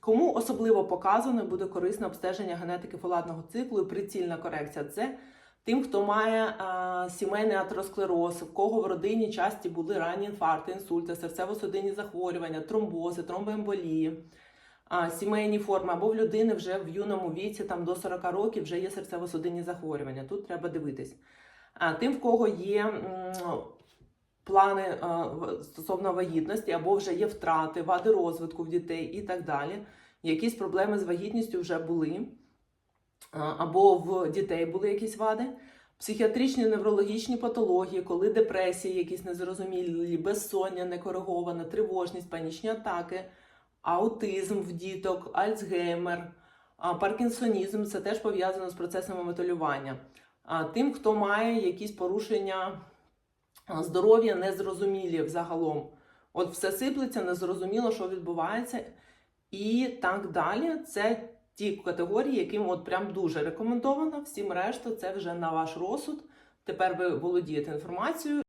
Кому особливо показано буде корисне обстеження генетики фоладного циклу і прицільна корекція? Це тим, хто має е, сімейний атеросклероз, в кого в родині часті були ранні інфаркти, інсульти, серцево-судинні захворювання, тромбози, тромбоемболії, а, сімейні форми, або в людини вже в юному віці, там до 40 років, вже є серцево-судинні захворювання. Тут треба дивитись. А тим, в кого є плани е, стосовно вагітності, або вже є втрати, вади розвитку в дітей і так далі. Якісь проблеми з вагітністю вже були, або в дітей були якісь вади. Психіатричні неврологічні патології, коли депресії, якісь незрозумілі, безсоння некориговане, тривожність, панічні атаки, аутизм в діток, альцгеймер, паркінсонізм це теж пов'язано з процесами металювання. Тим, хто має якісь порушення здоров'я, незрозумілі взагалом. От все сиплеться, незрозуміло, що відбувається, і так далі. Це ті категорії, яким от прям дуже рекомендовано. Всім решта, це вже на ваш розсуд. Тепер ви володієте інформацією.